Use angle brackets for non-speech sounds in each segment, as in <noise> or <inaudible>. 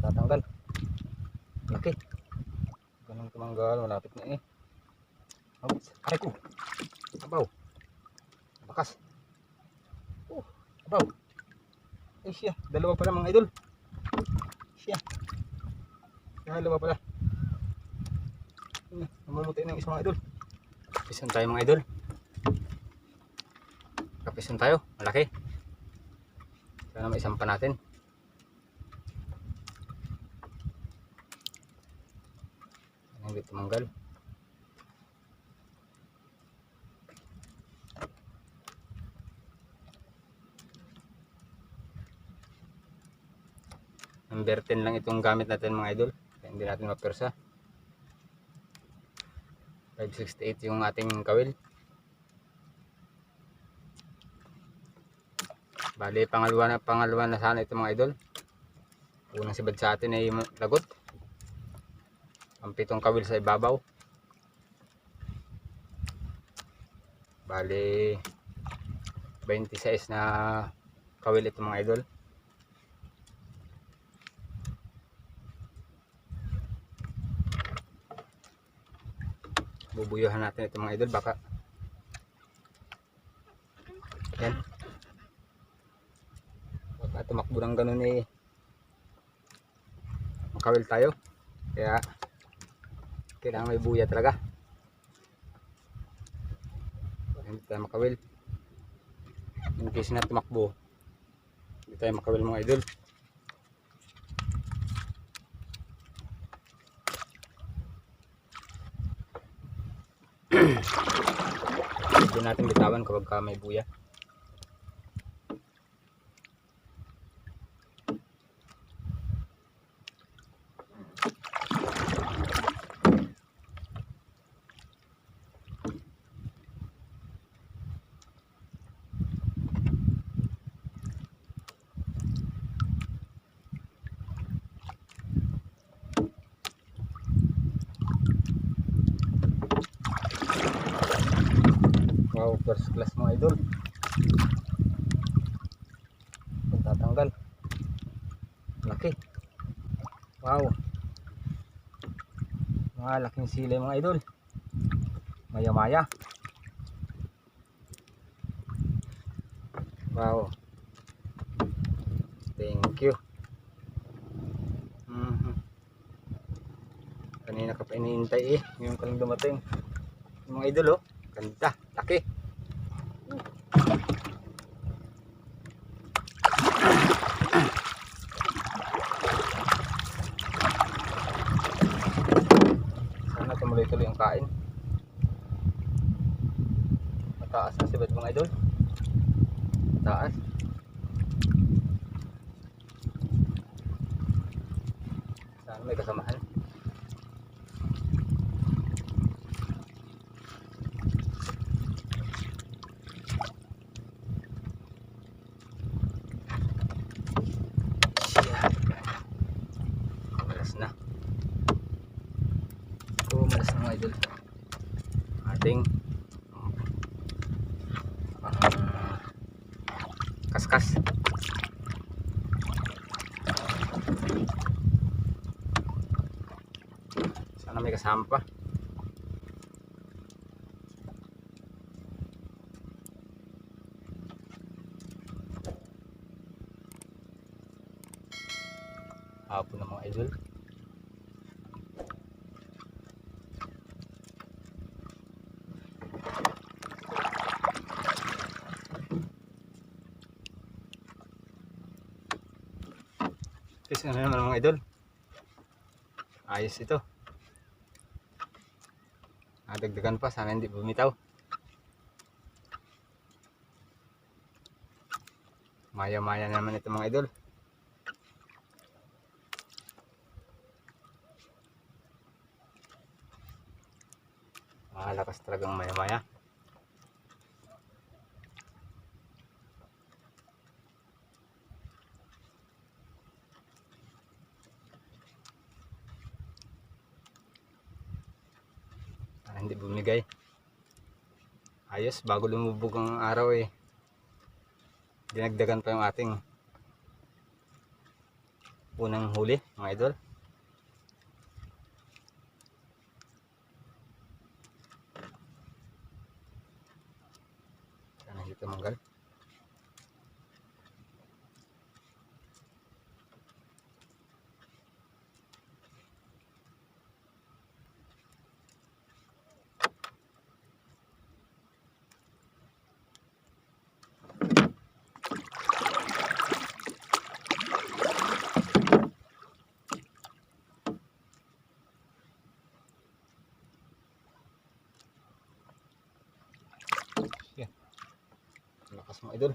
Tatanggal. Laki. Ganun tumanggal. Malapit na eh. Ouch. Aray ko. Abaw. Bakas. Oh, abaw. Ay siya. Dalawa pala mga idol. Siya. Dalawa pala. Ayun, Namumuti na yung isang mga idol. Kapisan tayo mga idol. Kapisan tayo. Malaki. Sana may isang pa natin. Hindi tumanggal. Number 10 lang itong gamit natin mga idol. Kaya hindi natin mapersa. 568 yung ating kawil. Bali, pangalawa na, pangalawa na sana ito mga idol. Unang sibad sa atin ay lagot. Ang pitong kawil sa ibabaw. Bali, 26 na kawil ito mga idol. Bubuyuhan natin ito mga idol. Baka yan. Tumakbo ng ganun eh. Makawil tayo. Kaya kailangan may buya talaga. Hindi tayo makawil. In case na tumakbo. Hindi tayo makawil mga idol. <clears throat> Hindi natin bitawan kapag ka may buya. Wow, first class mga idol. Pagtatanggal. Laki. Wow. Mga laking sila mga idol. Maya maya. Wow. Thank you. Mhm. Kanina ka pa iniintay eh. Ngayon ka lang dumating. Mga idol oh. Ganda. Laki. Sana tumuloy-tuloy ang kain. Mataas na si mga idol. Mataas. Sana may kasamahan. Siya. Malas na. Oh, malas na mga idol. Ating ah, kaskas. Pa. Hapon ng mga idol. Tapos ano naman mga idol. Ayos ito. Nadagdagan pa. Sana hindi bumitaw. Maya-maya naman ito mga idol. Malakas talagang maya-maya. Ah, hindi bumigay. Ayos, bago lumubog ang araw eh. Dinagdagan pa yung ating unang huli mga idol. Sana hindi tumanggal. Yan. Lakas mo idol.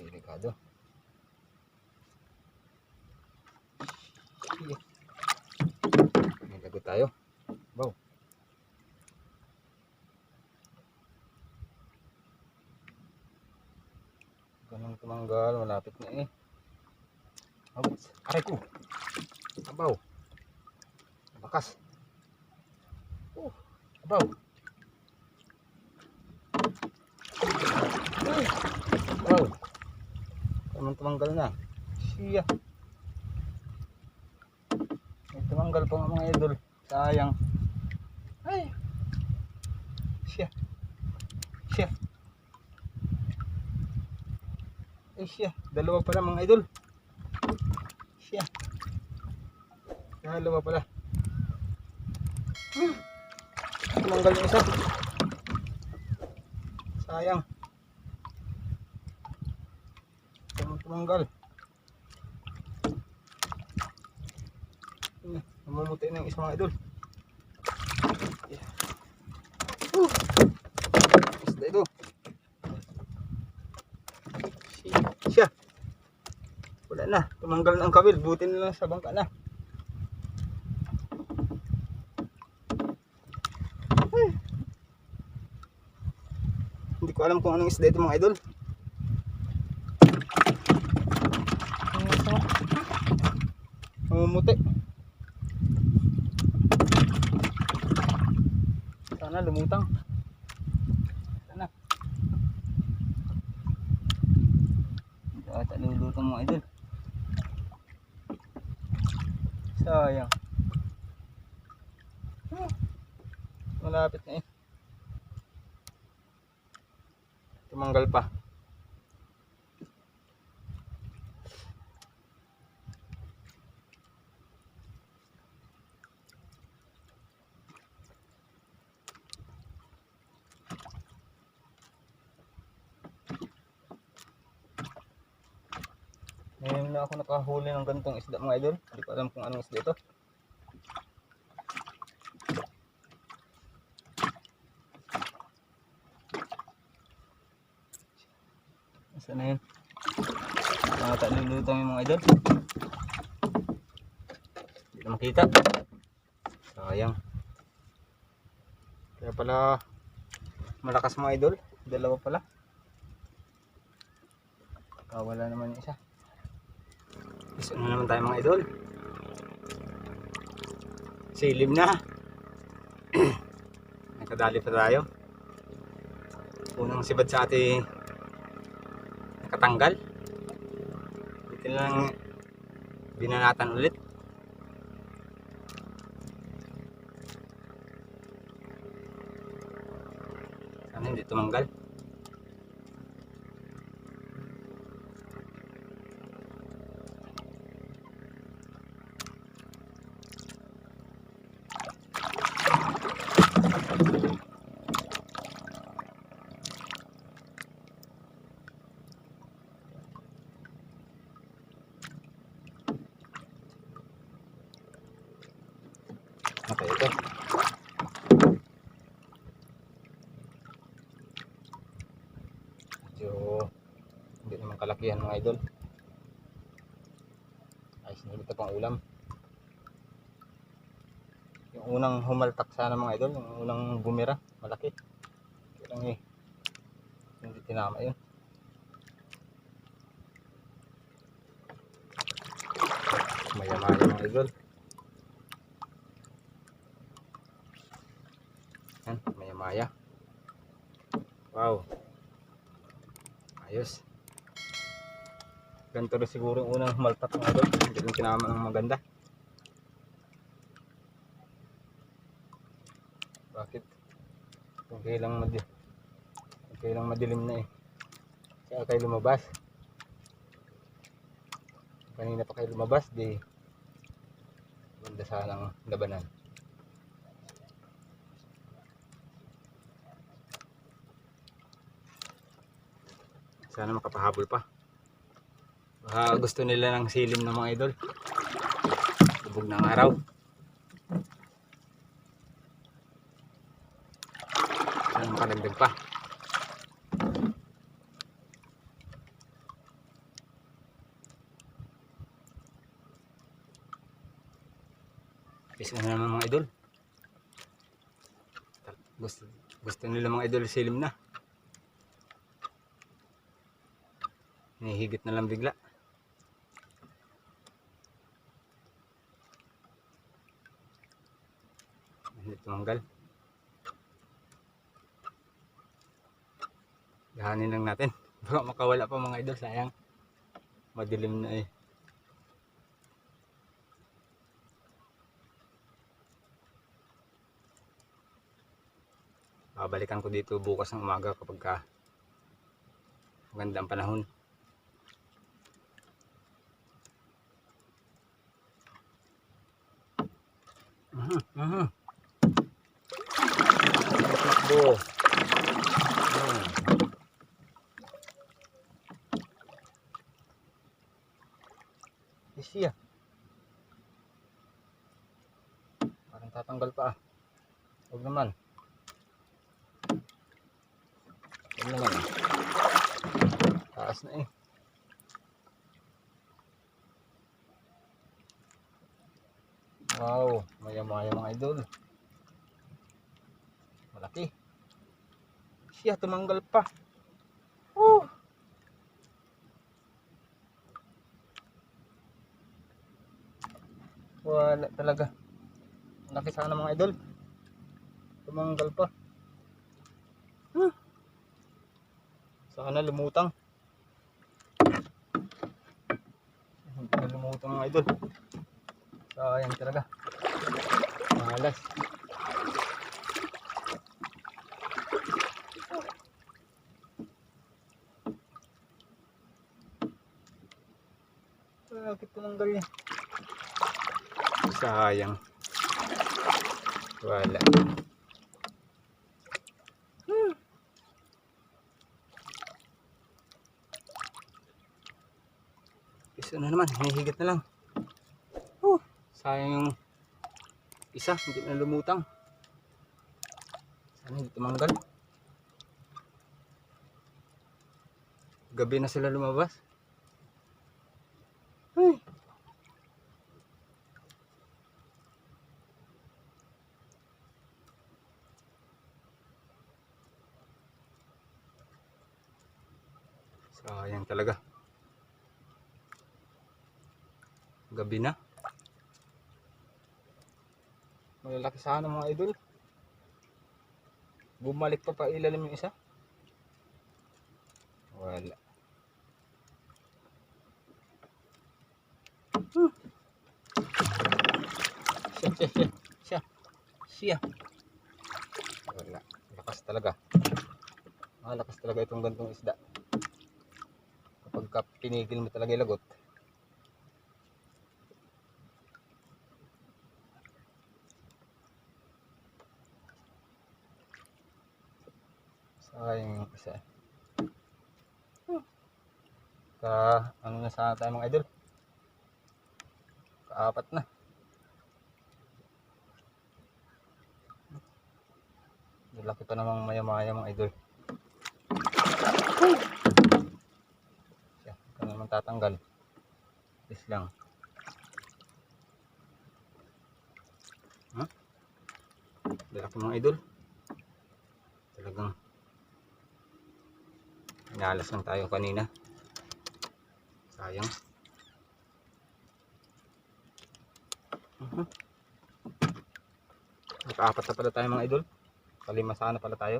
Delikado. Sige. May lagot tayo. Wow. Ganun tumanggal. Malapit na eh. Aray ko. Abaw. Bakas. Oh. Abaw. Wow. Tamang tumanggal na. Siya. May tumanggal pa mga idol. Sayang. Ay. Siya. Siya. Ay siya. Dalawa pala mga idol. Siya. Dalawa pala. Hmm. Tumanggal yung isa. Sayang. Tumanggal. Ano, Namumuti na yung isang mga idol. Yeah. Woo! Isda ito. Siya. Wala na. Tumanggal na ang kawil. Buti na lang sa bangka na. Ay. Hindi ko alam kung anong isda ito mga idol. Ano ito? Namumuti. Sana lumutang. Sana. Hindi lulutang mga idol. Sayang. Malapit na eh. Tumanggal pa. Ngayon na ako nakahuli ng ganitong isda mga idol. Hindi ko alam kung anong isda ito. Saan na yun? Mga talulutang yung mga idol. Hindi na makita. Sayang. Kaya pala malakas mga idol. Dalawa pala. Kawala naman yung isa. Gusto na naman tayo mga idol. Silim na. <clears throat> Nakadali pa tayo. Unang sibad sa ating nakatanggal. Dito na lang binanatan ulit. Sana hindi tumanggal. Okay, ito. Medyo hindi naman kalakihan mga idol. Ayos na ito pang ulam. Yung unang humaltak sana mga idol, yung unang bumira, malaki. Kaya lang eh, hindi tinama yun. Maya-maya mga idol. Yan, maya-maya. Wow. Ayos. Ganito rin siguro yung unang malpat mga idol. Hindi rin kinama ng maganda. Bakit? Okay lang madi okay lang madilim na eh. Kaya kayo lumabas. Kanina pa kayo lumabas, di ganda sanang labanan. Sana makapahabol pa. Baka gusto nila ng silim ng mga idol. Tubog ng araw. Sana makalagdag pa. Isa na naman mga idol. Gusto, gusto nila mga idol silim na. Nahihigit na lang bigla. Hindi tumanggal. Gahanin lang natin. <laughs> Baka makawala pa mga idol. Sayang. Madilim na eh. Babalikan ko dito bukas ng umaga kapag ka maganda ang panahon. Mhm, mhm. Takbo. Ayan. Ah. Parang tatanggal pa ah. Huwag naman. Huwag naman ah. Taas na eh. Wow, maya-maya mga idol. Malaki. Siya tumanggal pa. Oh. Wala talaga. Laki sana mga idol. Tumanggal pa. Huh. Sana lumutang. Hindi lumutang mga idol. Sayang talaga. Malas. Bakit tumanggal niya? Sayang. Wala. Hmm. Isa na naman, hinihigit na lang. Sayang yung isa, hindi na lumutang. Sana hindi tumanggal. Gabi na sila lumabas. Ay. Sayang talaga. Gabi na. Malalaki sana mga idol. Bumalik pa pa ilalim yung isa. Wala. Siya, siya, siya. Siya. Siya. Wala. Lakas talaga. Malakas talaga itong gantong isda. Kapag ka pinigil mo talaga yung Sayang yung isa. Hmm. Ka, ano na sana tayo mga idol? Kaapat na. Laki pa namang maya-maya mga idol. Siya, ito naman tatanggal. Is lang. Ha? Laki mga idol. Talagang Inalas lang tayo kanina. Sayang. Uh -huh. Nakaapat na pala tayo mga idol. Kalima sana pala tayo.